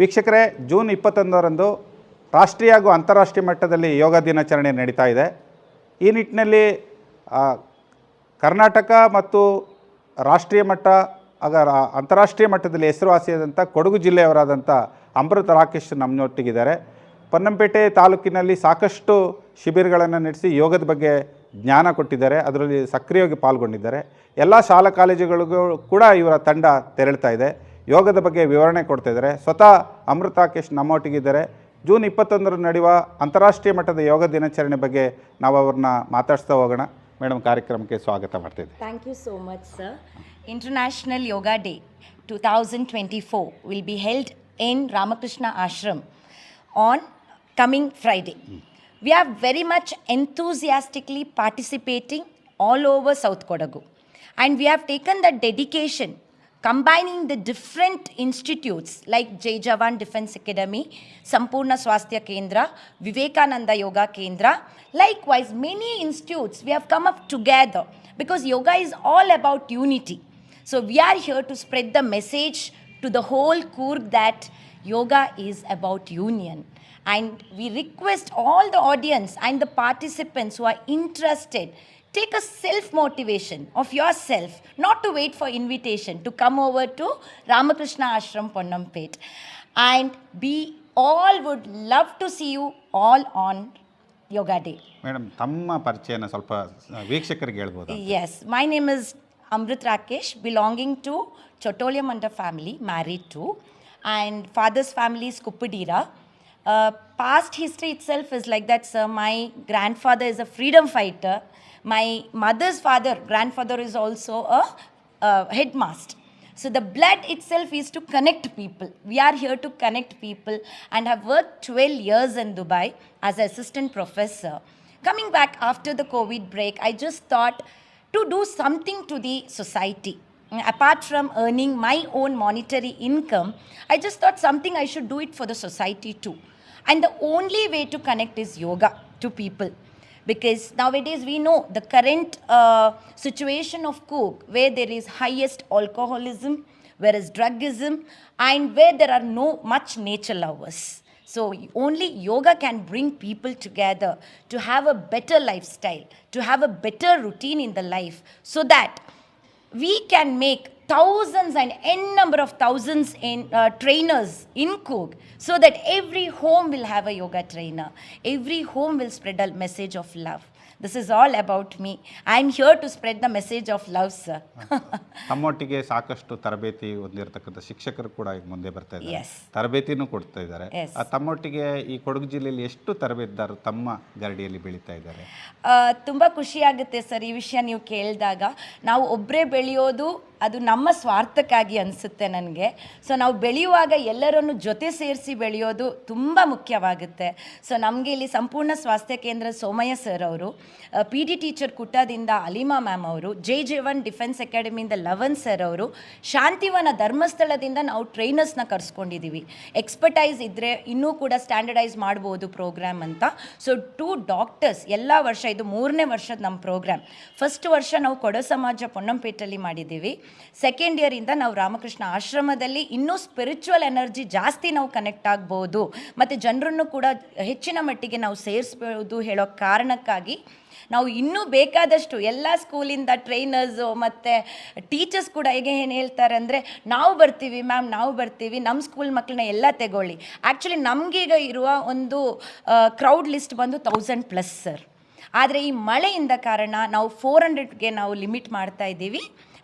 ವೀಕ್ಷಕರೇ, ಜೂನ್ ಇಪ್ಪತ್ತೊಂದರಂದು ರಾಷ್ಟ್ರೀಯ ಹಾಗೂ ಅಂತಾರಾಷ್ಟ್ರೀಯ ಮಟ್ಟದಲ್ಲಿ ಯೋಗ ದಿನಾಚರಣೆ ನಡೀತಾ ಇದೆ. ಈ ನಿಟ್ಟಿನಲ್ಲಿ ಕರ್ನಾಟಕ ಮತ್ತು ರಾಷ್ಟ್ರೀಯ ಮಟ್ಟ, ಆಗ ಅಂತಾರಾಷ್ಟ್ರೀಯ ಮಟ್ಟದಲ್ಲಿ ಹೆಸರುವಾಸಿಯಾದಂಥ ಕೊಡಗು ಜಿಲ್ಲೆಯವರಾದಂಥ ಅಮೃತ ರಾಕೇಶ್ ನಮ್ಮೊಟ್ಟಿಗಿದ್ದಾರೆ ಪೊನ್ನಂಪೇಟೆ ತಾಲೂಕಿನಲ್ಲಿ ಸಾಕಷ್ಟು ಶಿಬಿರಗಳನ್ನು ನಡೆಸಿ ಯೋಗದ ಬಗ್ಗೆ ಜ್ಞಾನ ಕೊಟ್ಟಿದ್ದಾರೆ. ಅದರಲ್ಲಿ ಸಕ್ರಿಯವಾಗಿ ಪಾಲ್ಗೊಂಡಿದ್ದಾರೆ. ಎಲ್ಲ ಶಾಲಾ ಕಾಲೇಜುಗಳಿಗೂ ಕೂಡ ಇವರ ತಂಡ ತೆರಳ್ತಾ ಇದೆ. ಯೋಗದ ಬಗ್ಗೆ ವಿವರಣೆ ಕೊಡ್ತಾ ಇದ್ದಾರೆ ಸ್ವತಃ ಅಮೃತಾ ಕೇಶ್ ನಮ್ಮೊಟ್ಟಿಗಿದ್ದಾರೆ. ಜೂನ್ ಇಪ್ಪತ್ತೊಂದರ ನಡೆಯುವ ಅಂತಾರಾಷ್ಟ್ರೀಯ ಮಟ್ಟದ ಯೋಗ ದಿನಾಚರಣೆ ಬಗ್ಗೆ ನಾವು ಅವ್ರನ್ನ ಮಾತಾಡ್ತಾ ಹೋಗೋಣ. ಮೇಡಮ್ ಕಾರ್ಯಕ್ರಮಕ್ಕೆ ಸ್ವಾಗತ ಮಾಡ್ತೀವಿ thank you so much sir international yoga day two thousand twenty four will be held in Ramakrishna Ashram on coming Friday we are very much enthusiastically participating all over south Kodagu and we have taken the dedication combining the different institutes like Jai Jawan Defense Academy, Sampurna Swasthya Kendra, Vivekananda Yoga Kendra. Likewise, many institutes we have come up together because yoga is all about unity. So we are here to spread the message to the whole Coorg that yoga is about union. And we request all the audience and the participants who are interested take a self motivation of yourself not to wait for invitation to come over to ramakrishna ashram ponnampet and we all would love to see you all on yoga day madam ತಮ್ಮ ಪರಿಚಯನ ಸ್ವಲ್ಪ ವೀಕ್ಷಕರಿಗೆ ಹೇಳ್ಬೋದು yes my name is amrit rakesh belonging to chotoliam under family married to and father's family is kupudira uh, past history itself is like that sir my grandfather is a freedom fighter my mother's father grandfather is also a, headmaster so the blood itself is to connect people. We are here to connect people and have worked 12 years in Dubai as assistant professor. Coming back after the COVID break, I just thought to do something to the society. Apart from earning my own monetary income, I just thought something I should do it for the society too. And the only way to connect is yoga to people because nowadays we know the current uh, situation of coke where there is highest alcoholism where is drugism and where there are no much nature lovers. So only yoga can bring people together to have a better lifestyle to have a better routine in the life so that we can make thousands and n number of thousands in uh, trainers in Cook so that every home will have a yoga trainer. Every home will spread a message of love this is all about me I am here to spread the message of love sir ತಮ್ಮೊಟ್ಟಿಗೆ ಸಾಕಷ್ಟು ತರಬೇತಿ ಹೊಂದಿರತಕ್ಕಂಥ ಶಿಕ್ಷಕರು ಕೂಡ ಈಗ ಮುಂದೆ ಬರ್ತಾ ಇದ್ದಾರೆ. ತರಬೇತಿನೂ ಕೊಡ್ತಾ ಇದ್ದಾರೆ. ಆ ತಮ್ಮೊಟ್ಟಿಗೆ ಈ ಕೊಡಗು ಜಿಲ್ಲೆಯಲ್ಲಿ ಎಷ್ಟು ತರಬೇತಿದಾರರು ತಮ್ಮ ಗರಡಿಯಲ್ಲಿ ಬೆಳೀತಾ ಇದ್ದಾರೆ? ತುಂಬ ಖುಷಿಯಾಗುತ್ತೆ ಸರ್ ಈ ವಿಷಯ ನೀವು ಕೇಳಿದಾಗ. ನಾವು ಒಬ್ಬರೇ ಬೆಳೆಯೋದು ಅದು ನಮ್ಮ ಸ್ವಾರ್ಥಕ್ಕಾಗಿ ಅನಿಸುತ್ತೆ ನನಗೆ. ಸೊ ನಾವು ಬೆಳೆಯುವಾಗ ಎಲ್ಲರನ್ನು ಜೊತೆ ಸೇರಿಸಿ ಬೆಳೆಯೋದು ತುಂಬ ಮುಖ್ಯವಾಗುತ್ತೆ. ಸೊ ನಮಗೆ ಇಲ್ಲಿ ಸಂಪೂರ್ಣ ಸ್ವಾಸ್ಥ್ಯ ಕೇಂದ್ರ ಸೋಮಯ್ಯ ಸರ್ ಅವರು. ಪಿ ಡಿ ಟೀಚರ್ ಕುಟ್ಟದಿಂದ ಅಲಿಮಾ ಮ್ಯಾಮ್ ಅವರು ಜೆ ಜೆ ಒನ್ ಡಿಫೆನ್ಸ್ ಅಕಾಡೆಮಿಯಿಂದ ಲವನ್ ಸರ್ ಅವರು, ಶಾಂತಿವನ ಧರ್ಮಸ್ಥಳದಿಂದ ನಾವು ಟ್ರೈನರ್ಸ್ನ ಕರ್ಸ್ಕೊಂಡಿದ್ದೀವಿ ಎಕ್ಸ್ಪರ್ಟೈಸ್ ಇದ್ದರೆ ಇನ್ನೂ ಕೂಡ ಸ್ಟ್ಯಾಂಡರ್ಡೈಸ್ ಮಾಡ್ಬೋದು ಪ್ರೋಗ್ರಾಮ್ ಅಂತ. ಸೊ ಟೂ ಡಾಕ್ಟರ್ಸ್ ಎಲ್ಲ ವರ್ಷ, ಇದು ಮೂರನೇ ವರ್ಷದ ನಮ್ಮ ಪ್ರೋಗ್ರಾಮ್ ಫಸ್ಟ್ ವರ್ಷ ನಾವು ಕೊಡ ಸಮಾಜ ಪೊನ್ನಂಪೇಟಲ್ಲಿ ಮಾಡಿದ್ದೀವಿ ಸೆಕೆಂಡ್ ಇಯರಿಂದ ನಾವು ರಾಮಕೃಷ್ಣ ಆಶ್ರಮದಲ್ಲಿ ಇನ್ನೂ ಸ್ಪಿರಿಚುವಲ್ ಎನರ್ಜಿ ಜಾಸ್ತಿ ನಾವು ಕನೆಕ್ಟ್ ಆಗ್ಬೋದು. ಮತ್ತು ಜನರನ್ನು ಕೂಡ ಹೆಚ್ಚಿನ ಮಟ್ಟಿಗೆ ನಾವು ಸೇರಿಸ್ಬೋದು ಹೇಳೋ ಕಾರಣಕ್ಕಾಗಿ ನಾವು ಇನ್ನೂ ಬೇಕಾದಷ್ಟು ಎಲ್ಲ ಸ್ಕೂಲಿಂದ ಟ್ರೈನರ್ಸು ಮತ್ತು ಟೀಚರ್ಸ್ ಕೂಡ ಹೇಗೆ ಏನು ಹೇಳ್ತಾರೆ ಅಂದರೆ, ನಾವು ಬರ್ತೀವಿ ಮ್ಯಾಮ್ ನಾವು ಬರ್ತೀವಿ ನಮ್ಮ ಸ್ಕೂಲ್ ಮಕ್ಕಳನ್ನ ಎಲ್ಲ ತಗೊಳ್ಳಿ. ಆ್ಯಕ್ಚುಲಿ ನಮಗೀಗ ಇರುವ ಒಂದು ಕ್ರೌಡ್ ಲಿಸ್ಟ್ ಬಂದು ತೌಸಂಡ್ ಪ್ಲಸ್ ಸರ್ ಆದರೆ ಈ ಮಳೆಯಿಂದ ಕಾರಣ ನಾವು ಫೋರ್ ಹಂಡ್ರೆಡ್ಗೆ ನಾವು ಲಿಮಿಟ್ ಮಾಡ್ತಾ ಇದ್ದೀವಿ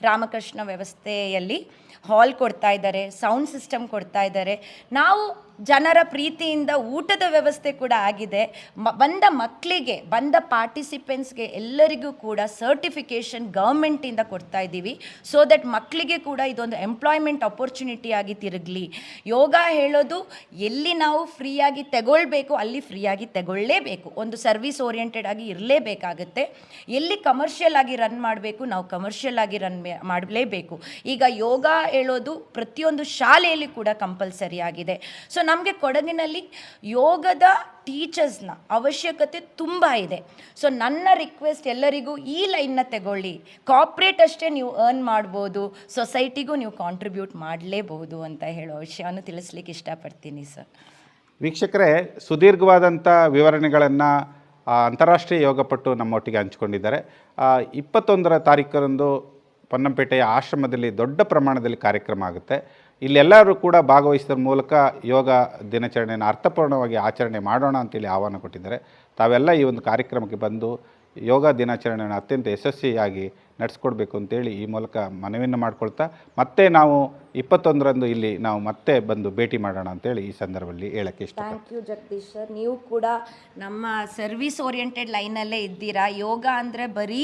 ರಾಮಕೃಷ್ಣ ವ್ಯವಸ್ಥೆಯಲ್ಲಿ. ಹಾಲ್ ಕೊಡ್ತಾ ಇದ್ದಾರೆ ಸೌಂಡ್ ಸಿಸ್ಟಮ್ ಕೊಡ್ತಾ ಇದ್ದಾರೆ. ನಾವು ಜನರ ಪ್ರೀತಿಯಿಂದ ಊಟದ ವ್ಯವಸ್ಥೆ ಕೂಡ ಆಗಿದೆ. ಮ, ಬಂದ ಮಕ್ಕಳಿಗೆ ಬಂದ ಪಾರ್ಟಿಸಿಪೆಂಟ್ಸ್ಗೆ ಎಲ್ಲರಿಗೂ ಕೂಡ ಸರ್ಟಿಫಿಕೇಷನ್ ಗೌರ್ಮೆಂಟಿಂದ ಕೊಡ್ತಾ ಇದ್ದೀವಿ. ಸೊ ದಟ್ ಮಕ್ಕಳಿಗೆ ಕೂಡ ಇದೊಂದು ಎಂಪ್ಲಾಯ್ಮೆಂಟ್ ಅಪರ್ಚುನಿಟಿ ಆಗಿ ತಿರುಗಲಿ. ಯೋಗ ಹೇಳೋದು ಎಲ್ಲಿ ನಾವು ಫ್ರೀಯಾಗಿ ತಗೊಳ್ಬೇಕು, ಅಲ್ಲಿ ಫ್ರೀಯಾಗಿ ತಗೊಳ್ಳೇಬೇಕು. ಒಂದು ಸರ್ವಿಸ್ ಓರಿಯೆಂಟೆಡ್ ಆಗಿ ಇರಲೇಬೇಕಾಗುತ್ತೆ. ಎಲ್ಲಿ ಕಮರ್ಷಿಯಲ್ ಆಗಿ ರನ್ ಮಾಡಬೇಕು, ನಾವು ಕಮರ್ಷಿಯಲ್ ಆಗಿ ರನ್ ಮಾಡಲೇಬೇಕು. ಈಗ ಯೋಗ ಹೇಳೋದು ಪ್ರತಿಯೊಂದು ಶಾಲೆಯಲ್ಲಿ ಕೂಡ ಕಂಪಲ್ಸರಿ ಆಗಿದೆ. ಸೊ ನಮಗೆ ಕೊಡಗಿನಲ್ಲಿ ಯೋಗದ ಟೀಚರ್ಸ್ನ ಅವಶ್ಯಕತೆ ತುಂಬ ಇದೆ. ಸೊ ನನ್ನ ರಿಕ್ವೆಸ್ಟ್ ಎಲ್ಲರಿಗೂ ಈ ಲೈನ್ನ ತಗೊಳ್ಳಿ. ಕಾಪ್ರೇಟ್ ಅಷ್ಟೇ ನೀವು ಅರ್ನ್ ಮಾಡ್ಬೋದು ಸೊಸೈಟಿಗೂ ನೀವು ಕಾಂಟ್ರಿಬ್ಯೂಟ್ ಮಾಡಲೇಬಹುದು ಅಂತ ಹೇಳೋ ವಿಷಯವನ್ನು ತಿಳಿಸ್ಲಿಕ್ಕೆ ಇಷ್ಟಪಡ್ತೀನಿ ಸರ್ ವೀಕ್ಷಕರೇ ಸುದೀರ್ಘವಾದಂಥ ವಿವರಣೆಗಳನ್ನು ಅಂತಾರಾಷ್ಟ್ರೀಯ ಯೋಗಪಟ್ಟು ನಮ್ಮೊಟ್ಟಿಗೆ ಹಂಚಿಕೊಂಡಿದ್ದಾರೆ. ಇಪ್ಪತ್ತೊಂದರ ತಾರೀಕರಂದು ಪೊನ್ನಂಪೇಟೆಯ ಆಶ್ರಮದಲ್ಲಿ ದೊಡ್ಡ ಪ್ರಮಾಣದಲ್ಲಿ ಕಾರ್ಯಕ್ರಮ ಆಗುತ್ತೆ. ಇಲ್ಲೆಲ್ಲರೂ ಕೂಡ ಭಾಗವಹಿಸಿದ ಮೂಲಕ ಯೋಗ ದಿನಾಚರಣೆಯನ್ನು ಅರ್ಥಪೂರ್ಣವಾಗಿ ಆಚರಣೆ ಮಾಡೋಣ ಅಂತೇಳಿ ಆಹ್ವಾನ ಕೊಟ್ಟಿದ್ದಾರೆ. ತಾವೆಲ್ಲ ಈ ಒಂದು ಕಾರ್ಯಕ್ರಮಕ್ಕೆ ಬಂದು ಯೋಗ ದಿನಾಚರಣೆಯನ್ನು ಅತ್ಯಂತ ಯಶಸ್ವಿಯಾಗಿ ನಡೆಸ್ಕೊಡ್ಬೇಕು ಅಂತೇಳಿ ಈ ಮೂಲಕ ಮನವಿಯನ್ನು ಮಾಡಿಕೊಳ್ತಾ ಮತ್ತೆ ನಾವು ಇಪ್ಪತ್ತೊಂದರಂದು ಇಲ್ಲಿ ನಾವು ಮತ್ತೆ ಬಂದು ಭೇಟಿ ಮಾಡೋಣ ಅಂತೇಳಿ ಈ ಸಂದರ್ಭದಲ್ಲಿ ಹೇಳಕ್ಕೆ ಇಷ್ಟ ಥ್ಯಾಂಕ್ ಯು ಜಗದೀಶ್ ಸರ್. ನೀವು ಕೂಡ ನಮ್ಮ ಸರ್ವಿಸ್ ಓರಿಯೆಂಟೆಡ್ ಲೈನಲ್ಲೇ ಇದ್ದೀರಾ? ಯೋಗ ಅಂದರೆ ಬರೀ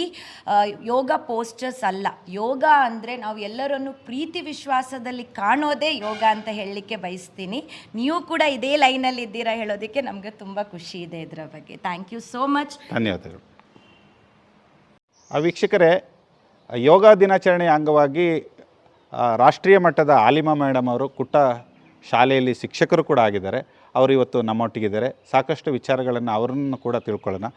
ಯೋಗ ಪೋಸ್ಟರ್ಸ್ ಅಲ್ಲ. ಯೋಗ ಅಂದರೆ ನಾವು ಎಲ್ಲರನ್ನು ಪ್ರೀತಿ ವಿಶ್ವಾಸದಲ್ಲಿ ಕಾಣೋದೇ ಯೋಗ ಅಂತ ಹೇಳಲಿಕ್ಕೆ ಬಯಸ್ತೀನಿ. ನೀವು ಕೂಡ ಇದೇ ಲೈನಲ್ಲಿ ಇದ್ದೀರಾ ಹೇಳೋದಕ್ಕೆ ನಮಗೆ ತುಂಬ ಖುಷಿ ಇದೆ ಇದರ ಬಗ್ಗೆ. ಥ್ಯಾಂಕ್ ಯು ಸೋ ಮಚ್ ಧನ್ಯವಾದಗಳು. ವೀಕ್ಷಕರೇ ಯೋಗ ದಿನಾಚರಣೆಯ ಅಂಗವಾಗಿ ರಾಷ್ಟ್ರೀಯ ಮಟ್ಟದ ಆಲಿಮಾ ಮೇಡಮ್ ಅವರು ಕುಟ್ಟ ಶಾಲೆಯಲ್ಲಿ ಶಿಕ್ಷಕರು ಕೂಡ ಆಗಿದ್ದಾರೆ. ಅವರು ಇವತ್ತು ನಮ್ಮೊಟ್ಟಿಗಿದ್ದಾರೆ. ಸಾಕಷ್ಟು ವಿಚಾರಗಳನ್ನು ಅವರನ್ನು ಕೂಡ ತಿಳ್ಕೊಳ್ಳೋಣ.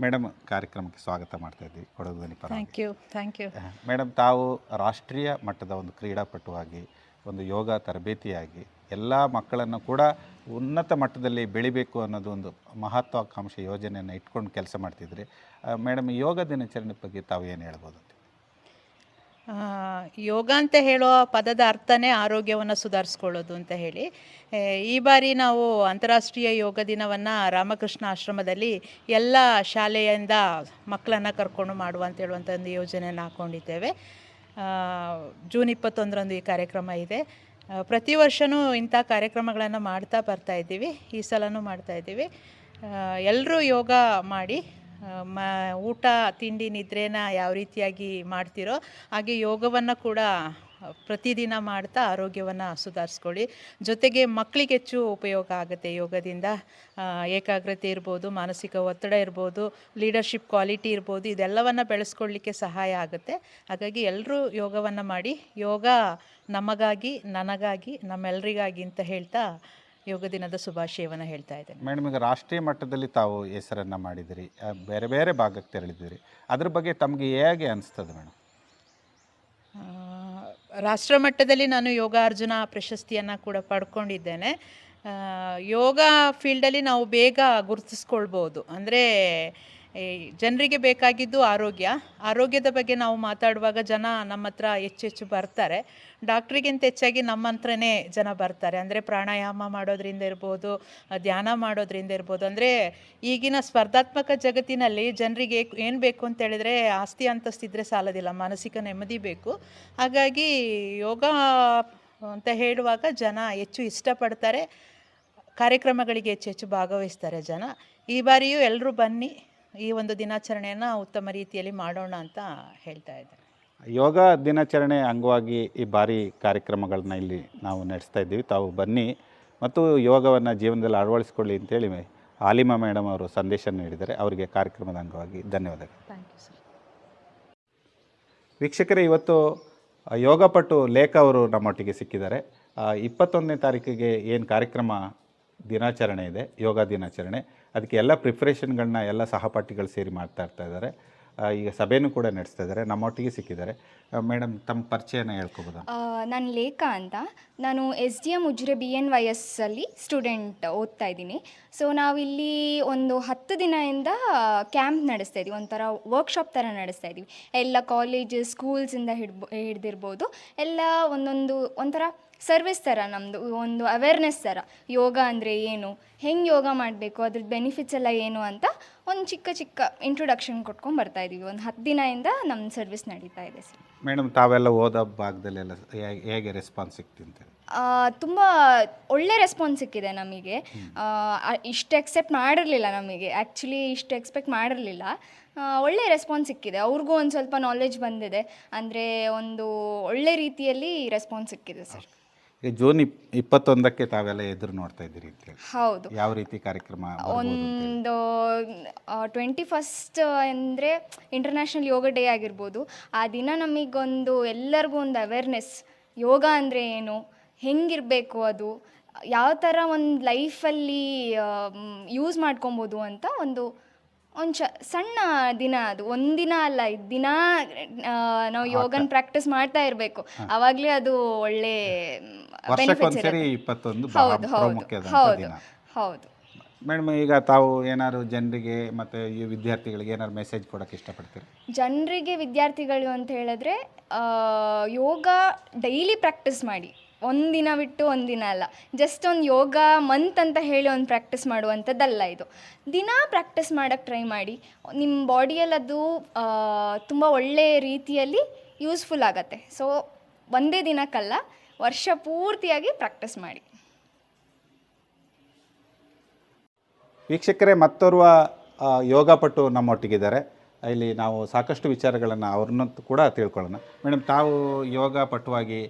ಮೇಡಮ್ ಕಾರ್ಯಕ್ರಮಕ್ಕೆ ಸ್ವಾಗತ ಮಾಡ್ತಾ ಇದ್ದೀವಿ. Kodagu. Thank you thank you madam ತಾವು ರಾಷ್ಟ್ರೀಯ ಮಟ್ಟದ ಒಂದು ಕ್ರೀಡಾಪಟುವಾಗಿ ಒಂದು ಯೋಗ ತರಬೇತಿಯಾಗಿ ಎಲ್ಲ ಮಕ್ಕಳನ್ನು ಕೂಡ ಉನ್ನತ ಮಟ್ಟದಲ್ಲಿ ಬೆಳಿಬೇಕು ಅನ್ನೋದು ಒಂದು ಮಹತ್ವಾಕಾಂಕ್ಷೆ ಯೋಜನೆಯನ್ನು ಇಟ್ಕೊಂಡು ಕೆಲಸ ಮಾಡ್ತಿದ್ರಿ. ಮೇಡಮ್ ಯೋಗ ದಿನಾಚರಣೆ ಬಗ್ಗೆ ತಾವು ಏನು ಹೇಳ್ಬೋದು ಯೋಗ ಅಂತ ಹೇಳೋ ಪದದ ಅರ್ಥನೇ ಆರೋಗ್ಯವನ್ನು ಸುಧಾರಿಸ್ಕೊಳ್ಳೋದು ಅಂತ ಹೇಳಿ. ಈ ಬಾರಿ ನಾವು ಅಂತಾರಾಷ್ಟ್ರೀಯ ಯೋಗ ದಿನವನ್ನು ರಾಮಕೃಷ್ಣ ಆಶ್ರಮದಲ್ಲಿ ಎಲ್ಲ ಶಾಲೆಯಿಂದ ಮಕ್ಕಳನ್ನು ಕರ್ಕೊಂಡು ಮಾಡುವ ಅಂತ ಹೇಳುವಂಥ ಒಂದು ಯೋಜನೆಯನ್ನು ಹಾಕ್ಕೊಂಡಿದ್ದೇವೆ ಜೂನ್ ಇಪ್ಪತ್ತೊಂದರಂದು ಈ ಕಾರ್ಯಕ್ರಮ ಇದೆ. ಪ್ರತಿ ವರ್ಷವೂ ಇಂಥ ಕಾರ್ಯಕ್ರಮಗಳನ್ನು ಮಾಡ್ತಾ ಬರ್ತಾ ಇದ್ದೀವಿ. ಈ ಸಲನೂ ಮಾಡ್ತಾ ಇದ್ದೀವಿ. ಎಲ್ಲರೂ ಯೋಗ ಮಾಡಿ ಮ, ಊಟ, ತಿಂಡಿ, ನಿದ್ರೆನ ಯಾವ ರೀತಿಯಾಗಿ ಮಾಡ್ತಿರೋ ಹಾಗೆ ಯೋಗವನ್ನು ಕೂಡ ಪ್ರತಿದಿನ ಮಾಡ್ತಾ ಆರೋಗ್ಯವನ್ನು ಸುಧಾರಿಸ್ಕೊಳ್ಳಿ. ಜೊತೆಗೆ ಮಕ್ಕಳಿಗೆ ಹೆಚ್ಚು ಉಪಯೋಗ ಆಗುತ್ತೆ ಯೋಗದಿಂದ. ಏಕಾಗ್ರತೆ ಇರ್ಬೋದು, ಮಾನಸಿಕ ಒತ್ತಡ ಇರ್ಬೋದು ಲೀಡರ್ಶಿಪ್ ಕ್ವಾಲಿಟಿ ಇರ್ಬೋದು, ಇದೆಲ್ಲವನ್ನು ಬೆಳೆಸ್ಕೊಳ್ಳಿಕ್ಕೆ ಸಹಾಯ ಆಗುತ್ತೆ. ಹಾಗಾಗಿ ಎಲ್ಲರೂ ಯೋಗವನ್ನು ಮಾಡಿ, ಯೋಗ ನಮಗಾಗಿ, ನನಗಾಗಿ ನಮ್ಮೆಲ್ಲರಿಗಾಗಿ ಅಂತ ಹೇಳ್ತಾ ಯೋಗ ದಿನದ ಶುಭಾಶಯವನ್ನು ಹೇಳ್ತಾ ಇದ್ದೇನೆ. ಮೇಡಮ್ ಈಗ ರಾಷ್ಟ್ರೀಯ ಮಟ್ಟದಲ್ಲಿ ತಾವು ಹೆಸರನ್ನು ಮಾಡಿದಿರಿ ಬೇರೆ ಬೇರೆ ಭಾಗಕ್ಕೆ ತೆರಳಿದಿರಿ ಅದ್ರ ಬಗ್ಗೆ ತಮಗೆ ಹೇಗೆ ಅನಿಸ್ತದೆ ಮೇಡಮ್ ರಾಷ್ಟ್ರ ಮಟ್ಟದಲ್ಲಿ ನಾನು ಯೋಗ ಅರ್ಜುನ ಪ್ರಶಸ್ತಿಯನ್ನು ಕೂಡ ಪಡ್ಕೊಂಡಿದ್ದೇನೆ. ಯೋಗ ಫೀಲ್ಡಲ್ಲಿ ನಾವು ಬೇಗ ಗುರುತಿಸ್ಕೊಳ್ಬೋದು. ಅಂದರೆ ಜನರಿಗೆ ಬೇಕಾಗಿದ್ದು ಆರೋಗ್ಯ. ಆರೋಗ್ಯದ ಬಗ್ಗೆ ನಾವು ಮಾತಾಡುವಾಗ ಜನ ನಮ್ಮ ಹತ್ರ ಹೆಚ್ಚೆಚ್ಚು ಹೆಚ್ಚು ಬರ್ತಾರೆ. ಡಾಕ್ಟ್ರಿಗಿಂತ ಹೆಚ್ಚಾಗಿ ನಮ್ಮ ಹತ್ರನೇ ಜನ ಬರ್ತಾರೆ. ಅಂದರೆ ಪ್ರಾಣಾಯಾಮ ಮಾಡೋದ್ರಿಂದ ಇರ್ಬೋದು, ಧ್ಯಾನ ಮಾಡೋದ್ರಿಂದ ಇರ್ಬೋದು. ಅಂದರೆ ಈಗಿನ ಸ್ಪರ್ಧಾತ್ಮಕ ಜಗತ್ತಿನಲ್ಲಿ ಜನರಿಗೆ ಏನು ಬೇಕು ಅಂತ ಹೇಳಿದ್ರೆ ಆಸ್ತಿ ಅಂತಸ್ತಿದ್ರೆ ಸಾಲದಿಲ್ಲ, ಮಾನಸಿಕ ನೆಮ್ಮದಿ ಬೇಕು. ಹಾಗಾಗಿ ಯೋಗ ಅಂತ ಹೇಳುವಾಗ ಜನ ಹೆಚ್ಚು ಇಷ್ಟಪಡ್ತಾರೆ. ಕಾರ್ಯಕ್ರಮಗಳಿಗೆ ಹೆಚ್ಚು ಹೆಚ್ಚು ಭಾಗವಹಿಸ್ತಾರೆ ಜನ. ಈ ಬಾರಿಯೂ ಎಲ್ಲರೂ ಬನ್ನಿ. ಈ ಒಂದು ದಿನಾಚರಣೆಯನ್ನು ಉತ್ತಮ ರೀತಿಯಲ್ಲಿ ಮಾಡೋಣ ಅಂತ ಹೇಳ್ತಾ ಇದ್ದಾರೆ ಯೋಗ ದಿನಾಚರಣೆ ಅಂಗವಾಗಿ ಈ ಬಾರಿ ಕಾರ್ಯಕ್ರಮಗಳನ್ನ ಇಲ್ಲಿ ನಾವು ನಡೆಸ್ತಾ ಇದ್ದೀವಿ. ತಾವು ಬನ್ನಿ ಮತ್ತು ಯೋಗವನ್ನು ಜೀವನದಲ್ಲಿ ಅಳವಡಿಸ್ಕೊಳ್ಳಿ ಅಂತೇಳಿ ಆಲಿಮಾ ಮೇಡಮ್ ಅವರು ಸಂದೇಶ ನೀಡಿದ್ದಾರೆ. ಅವರಿಗೆ ಕಾರ್ಯಕ್ರಮದ ಅಂಗವಾಗಿ ಧನ್ಯವಾದಗಳು. ಥ್ಯಾಂಕ್ ಯು ಸರ್ ವೀಕ್ಷಕರೇ ಇವತ್ತು ಯೋಗಪಟು ಲೇಖ ಅವರು ನಮ್ಮೊಟ್ಟಿಗೆ ಸಿಕ್ಕಿದ್ದಾರೆ. ಇಪ್ಪತ್ತೊಂದನೇ ತಾರೀಕಿಗೆ ಏನು ಕಾರ್ಯಕ್ರಮ ದಿನಾಚರಣೆ ಇದೆ ಯೋಗ ದಿನಾಚರಣೆ. ಅದಕ್ಕೆ ಎಲ್ಲ ಪ್ರಿಪ್ರೇಷನ್ಗಳನ್ನ ಎಲ್ಲ ಸಹಪಾಠಿಗಳು ಸೇರಿ ಮಾಡ್ತಾ ಇರ್ತಾ ಇದ್ದಾರೆ. ಈಗ ಸಭೆನೂ ಕೂಡ ನಡೆಸ್ತಾ ಇದ್ದಾರೆ. ನಮ್ಮೊಟ್ಟಿಗೆ ಸಿಕ್ಕಿದ್ದಾರೆ. ಮೇಡಮ್ ತಮ್ಮ ಪರಿಚಯನ ಹೇಳ್ಕೊಬೋದಾ? ನಾನು ಲೇಖಾ ಅಂತ. ನಾನು S D M Ujire B N Y ಎಸ್ಸಲ್ಲಿ student ಓದ್ತಾ ಇದ್ದೀನಿ. ಸೊ, ನಾವಿಲ್ಲಿ ಒಂದು ಹತ್ತು ದಿನದಿಂದ ಕ್ಯಾಂಪ್ ನಡೆಸ್ತಾ ಇದ್ದೀವಿ. ಒಂಥರ ವರ್ಕ್ಶಾಪ್ ಥರ ನಡೆಸ್ತಾ ಇದ್ದೀವಿ. ಎಲ್ಲ ಕಾಲೇಜ್ ಸ್ಕೂಲ್ಸಿಂದ ಹಿಡ್ಬೋ, ಹಿಡ್ದಿರ್ಬೋದು. ಎಲ್ಲ ಒಂದೊಂದು ಒಂಥರ ಸರ್ವಿಸ್ ಥರ ನಮ್ಮದು ಒಂದು ಅವೇರ್ನೆಸ್ ಥರ. ಯೋಗ ಅಂದರೆ ಏನು? ಹೆಂಗೆ ಯೋಗ ಮಾಡಬೇಕು? ಅದ್ರದ್ದು ಬೆನಿಫಿಟ್ಸ್ ಎಲ್ಲ ಏನು ಅಂತ ಒಂದು ಚಿಕ್ಕ ಚಿಕ್ಕ ಇಂಟ್ರೊಡಕ್ಷನ್ ಕೊಟ್ಕೊಂಡು ಬರ್ತಾ ಇದ್ದೀವಿ ಒಂದು ಹತ್ತು ದಿನದಿಂದ ನಮ್ಮ ಸರ್ವಿಸ್ ನಡೀತಾ ಇದೆ ಸರ್. ಮೇಡಮ್ ತಾವೆಲ್ಲ ಓದ ಭಾಗದಲ್ಲೆಲ್ಲ ಎಲ್ಲ ಹೇಗೆ ರೆಸ್ಪಾನ್ಸ್ ಸಿಕ್ತಿಂತೆ ತುಂಬ ಒಳ್ಳೆ ರೆಸ್ಪಾನ್ಸ್ ಸಿಕ್ಕಿದೆ ನಮಗೆ. ಇಷ್ಟು ಎಕ್ಸೆಪ್ಟ್ ಮಾಡಿರಲಿಲ್ಲ ನಮಗೆ. ಆ್ಯಕ್ಚುಲಿ ಇಷ್ಟು ಎಕ್ಸ್ಪೆಕ್ಟ್ ಮಾಡಿರಲಿಲ್ಲ. ಒಳ್ಳೆ ರೆಸ್ಪಾನ್ಸ್ ಸಿಕ್ಕಿದೆ. ಅವ್ರಿಗೂ ಒಂದು ಸ್ವಲ್ಪ ನಾಲೆಜ್ ಬಂದಿದೆ. ಅಂದರೆ ಒಂದು ಒಳ್ಳೆ ರೀತಿಯಲ್ಲಿ ರೆಸ್ಪಾನ್ಸ್ ಸಿಕ್ಕಿದೆ ಸರ್. ಈಗ ಜೂನ್ ಇಪ್ ಇಪ್ಪತ್ತೊಂದಕ್ಕೆ ತಾವೆಲ್ಲ ಎದುರು ನೋಡ್ತಾ ಇದ್ದೀರಿ ಹೌದು. ಯಾವ ರೀತಿ ಕಾರ್ಯಕ್ರಮ. ಒಂದು ಟ್ವೆಂಟಿ ಫಸ್ಟ್ ಅಂದರೆ ಇಂಟರ್ನ್ಯಾಷನಲ್ ಯೋಗ ಡೇ ಆಗಿರ್ಬೋದು. ಆ ದಿನ ನಮಗೊಂದು ಎಲ್ಲರಿಗೂ ಒಂದು ಅವೇರ್ನೆಸ್ ಯೋಗ ಅಂದರೆ ಏನು ಹೆಂಗಿರಬೇಕು ಅದು ಯಾವ ಥರ ಒಂದು ಲೈಫಲ್ಲಿ ಯೂಸ್ ಮಾಡ್ಕೊಬೋದು ಅಂತ ಒಂದು ಒಂದು ಚ ಸಣ್ಣ ದಿನ ಅದು. ಒಂದಿನ ಅಲ್ಲ ದಿನ ನಾವು ಯೋಗನ ಪ್ರಾಕ್ಟೀಸ್ ಮಾಡ್ತಾ ಇರಬೇಕು. ಆವಾಗಲೇ ಅದು ಒಳ್ಳೆ ವರ್ಷಕ್ಕೊಂದ್ಸರಿ ಇಪ್ಪತ್ತೊಂದು ಹೌದು ಹೌದು ಹೌದು ಹೌದು. ಮೇಡಮ್ ಈಗ ತಾವು ಏನಾದ್ರು ಜನರಿಗೆ ಮತ್ತೆ ಈ ವಿದ್ಯಾರ್ಥಿಗಳಿಗೆ ಏನಾದ್ರು ಮೆಸೇಜ್ ಕೊಡೋಕ್ಕೆ ಇಷ್ಟಪಡ್ತೀರಿ? ಜನರಿಗೆ ವಿದ್ಯಾರ್ಥಿಗಳು ಅಂತ ಹೇಳಿದ್ರೆ ಆ, ಯೋಗ ಡೈಲಿ ಪ್ರಾಕ್ಟೀಸ್ ಮಾಡಿ. ಒಂದಿನ ಬಿಟ್ಟು ಒಂದಿನ ಅಲ್ಲ. ಜಸ್ಟ್ ಒಂದು ಯೋಗ ಮಂತ್ ಅಂತ ಹೇಳಿ ಒಂದು ಪ್ರಾಕ್ಟೀಸ್ ಮಾಡುವಂಥದ್ದಲ್ಲ ಇದು. ದಿನ ಪ್ರಾಕ್ಟೀಸ್ ಮಾಡೋಕ್ಕೆ ಟ್ರೈ ಮಾಡಿ. ನಿಮ್ಮ ಬಾಡಿಯಲ್ಲಿ ಅದು ತುಂಬ ಒಳ್ಳೆಯ ರೀತಿಯಲ್ಲಿ ಯೂಸ್ಫುಲ್ ಆಗತ್ತೆ. ಸೊ ಒಂದೇ ದಿನಕ್ಕಲ್ಲ. ವರ್ಷ ಪೂರ್ತಿಯಾಗಿ ಪ್ರಾಕ್ಟೀಸ್ ಮಾಡಿ. ವೀಕ್ಷಕರೇ, ಮತ್ತೋರ್ವ ಯೋಗಪಟು ನಮ್ಮೊಟ್ಟಿಗಿದ್ದಾರೆ. ಇಲ್ಲಿ ನಾವು ಸಾಕಷ್ಟು ವಿಚಾರಗಳನ್ನು ಅವ್ರನ್ನ ಕೂಡ ತಿಳ್ಕೊಳ್ಳೋಣ. ಮೇಡಮ್ ತಾವು ಯೋಗ ಪಟುವಾಗಿ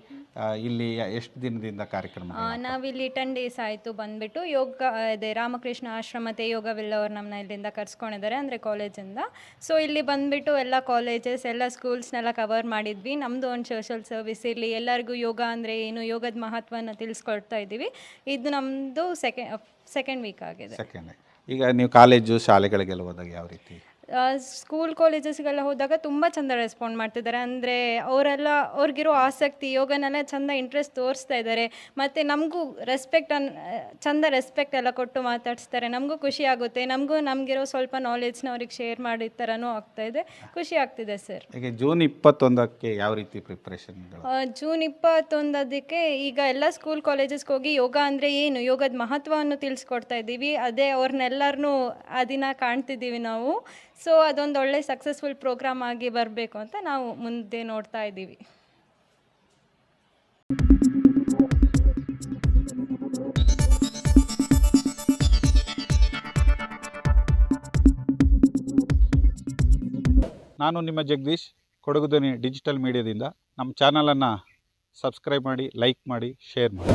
ಇಲ್ಲಿ ಎಷ್ಟು ದಿನದಿಂದ ಕಾರ್ಯಕ್ರಮ ನಾವಿಲ್ಲಿ ಟೆನ್ ಡೇಸ್ ಆಯಿತು ಬಂದ್ಬಿಟ್ಟು ಯೋಗ ಇದೆ ರಾಮಕೃಷ್ಣ ಆಶ್ರಮತೆ ಯೋಗ ನಮ್ಮನ್ನ ಇಲ್ಲಿಂದ ಕರ್ಸ್ಕೊಂಡಿದ್ದಾರೆ ಅಂದರೆ ಕಾಲೇಜಿಂದ ಸೊ ಇಲ್ಲಿ ಬಂದ್ಬಿಟ್ಟು ಎಲ್ಲ ಕಾಲೇಜಸ್ ಎಲ್ಲ ಸ್ಕೂಲ್ಸ್ನೆಲ್ಲ ಕವರ್ ಮಾಡಿದ್ವಿ. ನಮ್ಮದು ಒಂದು ಸೋಷಲ್ ಸರ್ವಿಸ್ ಇಲ್ಲಿ ಎಲ್ಲರಿಗೂ ಯೋಗ ಅಂದರೆ ಏನು ಯೋಗದ ಮಹತ್ವನ ತಿಳಿಸ್ಕೊಡ್ತಾ ಇದ್ದೀವಿ. ಇದು ನಮ್ಮದು ಸೆಕೆಂಡ್ ಸೆಕೆಂಡ್ ವೀಕ್ ಆಗಿದೆ. ಸೆಕೆಂಡ್ ಈಗ ನೀವು ಕಾಲೇಜು ಶಾಲೆಗಳಿಗೆಲ್ಲ ಹೋದಾಗ ಯಾವ ರೀತಿ? ಸ್ಕೂಲ್ ಕಾಲೇಜಸ್ಗೆಲ್ಲ ಹೋದಾಗ ತುಂಬ ಚಂದ ರೆಸ್ಪಾಂಡ್ ಮಾಡ್ತಿದ್ದಾರೆ. ಅಂದರೆ ಅವರೆಲ್ಲ ಅವ್ರಿಗಿರೋ ಆಸಕ್ತಿ ಯೋಗನೆಲ್ಲ ಚಂದ ಇಂಟ್ರೆಸ್ಟ್ ತೋರಿಸ್ತಾ ಇದ್ದಾರೆ. ಮತ್ತು ನಮಗೂ ರೆಸ್ಪೆಕ್ಟ್ ಅನ್ ಚಂದ ರೆಸ್ಪೆಕ್ಟ್ ಎಲ್ಲ ಕೊಟ್ಟು ಮಾತಾಡಿಸ್ತಾರೆ. ನಮಗೂ ಖುಷಿ ಆಗುತ್ತೆ. ನಮಗೂ ನಮಗಿರೋ ಸ್ವಲ್ಪ ನಾಲೆಜ್ನ ಅವ್ರಿಗೆ ಶೇರ್ ಮಾಡಿದ ಥರನೂ ಆಗ್ತಾ ಇದೆ. ಖುಷಿ ಆಗ್ತಿದೆ ಸರ್ ಈಗ ಜೂನ್ ಇಪ್ಪತ್ತೊಂದಕ್ಕೆ ಯಾವ ರೀತಿ ಪ್ರಿಪ್ರೇಷನ್ ಜೂನ್ ಇಪ್ಪತ್ತೊಂದಕ್ಕೆ ಈಗ ಎಲ್ಲ ಸ್ಕೂಲ್ ಕಾಲೇಜಸ್ಗೆ ಹೋಗಿ ಯೋಗ ಅಂದರೆ ಏನು? ಯೋಗದ ಮಹತ್ವವನ್ನು ತಿಳಿಸ್ಕೊಡ್ತಾ ಇದ್ದೀವಿ. ಅದೇ ಅವ್ರನ್ನೆಲ್ಲರನ್ನೂ ಆ ದಿನ ಕಾಣ್ತಿದ್ದೀವಿ ನಾವು. ಸೊ ಅದೊಂದು ಒಳ್ಳೆ ಸಕ್ಸಸ್ಫುಲ್ ಪ್ರೋಗ್ರಾಮ್ ಆಗಿ ಬರಬೇಕು ಅಂತ ನಾವು ಮುಂದೆ ನೋಡ್ತಾ ಇದ್ದೀವಿ. ನಾನು ನಿಮ್ಮ ಜಗದೀಶ್ ಕೊಡಗುದನಿ ಡಿಜಿಟಲ್ ಮೀಡಿಯಾದಿಂದ ನಮ್ಮ ಚಾನಲನ್ನು ಸಬ್ಸ್ಕ್ರೈಬ್ ಮಾಡಿ ಲೈಕ್ ಮಾಡಿ ಶೇರ್ ಮಾಡಿ.